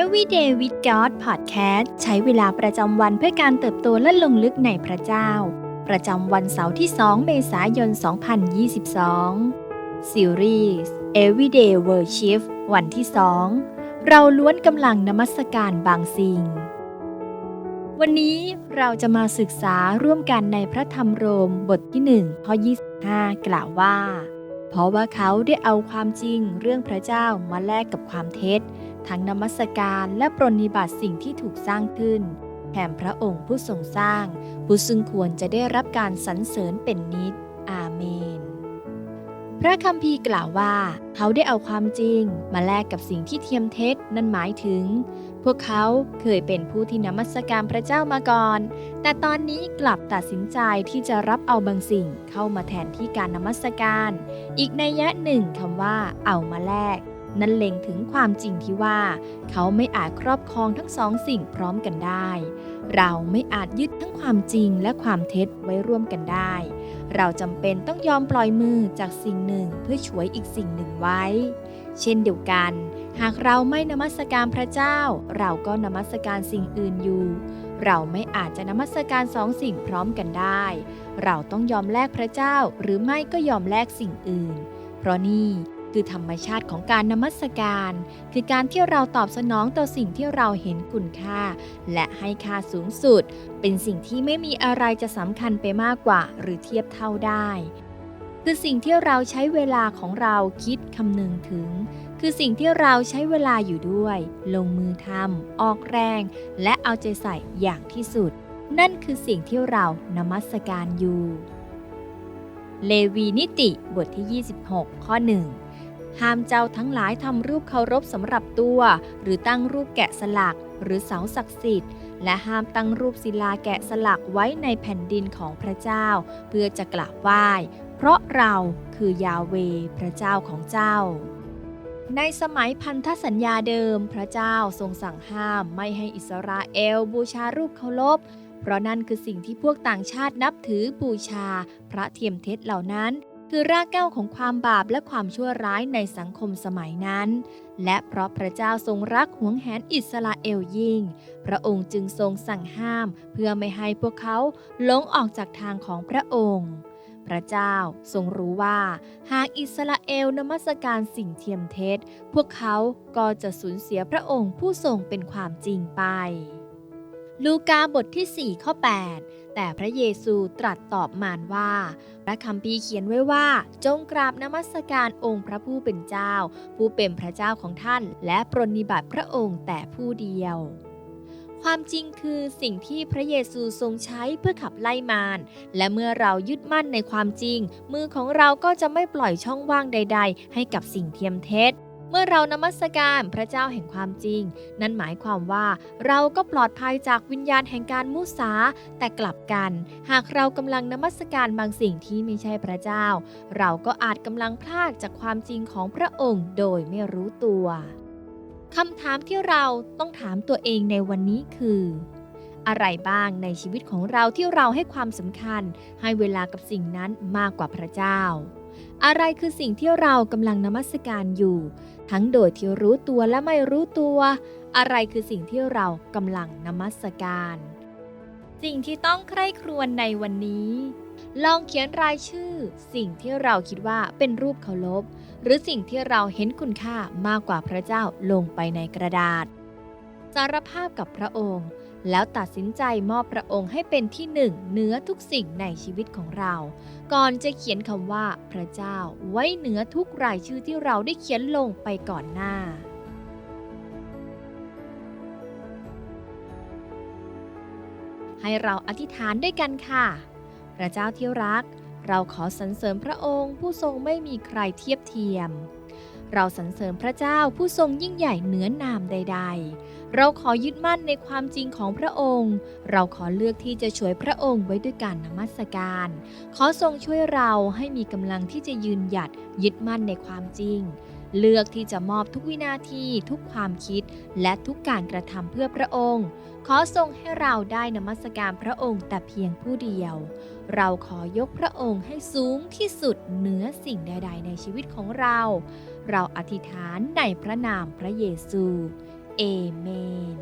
Everyday with God Podcast ใช้เวลาประจำวันเพื่อการเติบโตและลงลึกในพระเจ้า ประจำวันเสาร์ที่ 2 เมษายน 2022 ซีรีส์ Everyday Worship วันที่ 2 เราล้วนกำลังนมัสการบางสิ่ง วันนี้เราจะมาศึกษาร่วมกันในพระธรรมโรมบทที่ 1 ข้อ 25 กล่าวว่า เพราะว่าเขาได้เอาความจริงเรื่องพระเจ้ามาแลกกับความเท็จ ทั้งนมัสการและปรนนิบัติสิ่งที่ถูกสร้างขึ้นแถมพระองค์ผู้ทรงสร้าง ผู้ซึ่งควรจะได้รับการสรรเสริญเป็นนิด อาเมน พระคัมภีร์กล่าวว่า เขาได้เอาความจริง มาแลกกับสิ่งที่เทียมเท็จนั่นหมายถึง พวกเขาเคยเป็นผู้ที่นมัสการพระเจ้ามาก่อน แต่ตอนนี้กลับตัดสินใจที่จะรับเอาบางสิ่งเข้ามาแทนที่การนมัสการ อีกในยะหนึ่งคำว่า เอามาแลก นั่นเล็งถึงความจริงที่ว่า เขาไม่อาจครอบครองทั้งสองสิ่งพร้อมกันได้ เราไม่อาจยึดทั้งความจริงและความเท็จไว้ร่วมกันได้ เราจำเป็นต้องยอมปล่อยมือจากสิ่งหนึ่งเพื่อช่วยอีกสิ่งหนึ่งไว้ เช่นเดียวกัน หากเราไม่นมัสการพระเจ้า เราก็นมัสการสิ่งอื่นอยู่ เราไม่อาจจะนมัสการสองสิ่งพร้อมกันได้ เราต้องยอมแลกพระเจ้าหรือไม่ก็ยอมแลกสิ่งอื่น เพราะนี่ คือธรรมชาติของการนมัสการ คือการที่เราตอบสนองต่อสิ่งที่เราเห็นคุณค่า และให้ค่าสูงสุด เป็นสิ่งที่ไม่มีอะไรจะสำคัญไปมากกว่า หรือเทียบเท่าได้ คือสิ่งที่เราใช้เวลาของเราคิดคำนึงถึง คือสิ่งที่เราใช้เวลาอยู่ด้วย ลงมือทำออกแรง และเอาใจใส่อย่างที่สุด นั่นคือสิ่งที่เรานมัสการอยู่เลวีนิติบทที่ 26 ข้อ 1 ห้ามเจ้าทั้งหลายทำรูปเคารพสำหรับตัว หรือตั้งรูปแกะสลัก หรือเสาศักดิ์สิทธิ์ และห้ามตั้งรูปศิลาแกะสลักไว้ในแผ่นดินของพระเจ้า เพื่อจะกราบไหว้ เพราะเราคือยาเวพระเจ้าของเจ้าในสมัยพันธสัญญาเดิม พระเจ้าทรงสั่งห้ามไม่ให้อิสราเอลบูชารูปเคารพ เพราะนั่นคือสิ่งที่พวกต่างชาตินับถือบูชา พระเทียมเท็จเหล่านั้น คือรากเหง้าของความบาปและความชั่วร้ายในสังคมสมัยนั้น และเพราะพระเจ้าทรงรักหวงแหนอิสราเอลยิ่ง พระองค์จึงทรงสั่งห้าม เพื่อไม่ให้พวกเขาหลงออกจากทางของพระองค์ พระเจ้าทรงรู้ว่า หากอิสราเอลนมัสการสิ่งเทียมเท็จ พวกเขาก็จะสูญเสียพระองค์ผู้ทรงเป็นความจริงไป ลูกาบทที่ 4 ข้อ 8 แต่พระเยซูตรัสตอบมารว่า พระคัมภีร์เขียนไว้ว่า จงกราบนมัสการองค์พระผู้เป็นเจ้า ผู้เป็นพระเจ้าของท่าน และปรนนิบัติพระองค์แต่ผู้เดียวความจริงคือสิ่งที่พระเยซูทรงใช้เพื่อขับไล่มาร และเมื่อเรายึดมั่นในความจริง มือของเราก็จะไม่ปล่อยช่องว่างใด ๆ ให้กับสิ่งเทียมเท็จ เมื่อเรานมัสการพระเจ้าแห่งความจริง นั่นหมายความว่าเราก็ปลอดภัยจากวิญญาณแห่งการมุสา แต่กลับกัน หากเรากำลังนมัสการบางสิ่งที่ไม่ใช่พระเจ้า เราก็อาจกำลังพลาดจากความจริงของพระองค์โดยไม่รู้ตัวคำถามที่เราต้องถามตัวเองในวันนี้คือ อะไรบ้างในชีวิตของเราที่เราให้ความสำคัญ ให้เวลากับสิ่งนั้นมากกว่าพระเจ้า อะไรคือสิ่งที่เรากำลังนมัสการอยู่ ทั้งโดยที่รู้ตัวและไม่รู้ตัว อะไรคือสิ่งที่เรากำลังนมัสการ สิ่งที่ต้องใคร่ครวญในวันนี้ ลองเขียนรายชื่อ สิ่งที่เราคิดว่าเป็นรูปเคารพหรือสิ่งที่เราเห็นคุณค่ามากกว่าพระเจ้าลงไปในกระดาษ สารภาพกับพระองค์ แล้วตัดสินใจมอบพระองค์ให้เป็นที่หนึ่งเหนือทุกสิ่งในชีวิตของเรา ก่อนจะเขียนคำว่าพระเจ้าไว้เหนือทุกรายชื่อที่เราได้เขียนลงไปก่อนหน้าให้เราอธิษฐานด้วยกันค่ะ พระเจ้าที่รัก เราขอสรรเสริญพระองค์ผู้ทรงไม่มีใครเทียบเทียม เราสรรเสริญพระเจ้าผู้ทรงยิ่งใหญ่เหนือนามใด ๆ เราขอยึดมั่นในความจริงของพระองค์ เราขอเลือกที่จะช่วยพระองค์ไว้ด้วยการนมัสการ ขอทรงช่วยเราให้มีกำลังที่จะยืนหยัดยึดมั่นในความจริง เลือกที่จะมอบทุกวินาที ทุกความคิด และทุกการกระทำเพื่อพระองค์ ขอทรงให้เราได้นมัสการพระองค์แต่เพียงผู้เดียว เราขอยกพระองค์ให้สูงที่สุดเหนือสิ่งใด ๆ ในชีวิตของเรา เราอธิษฐานในพระนามพระเยซู เอเมน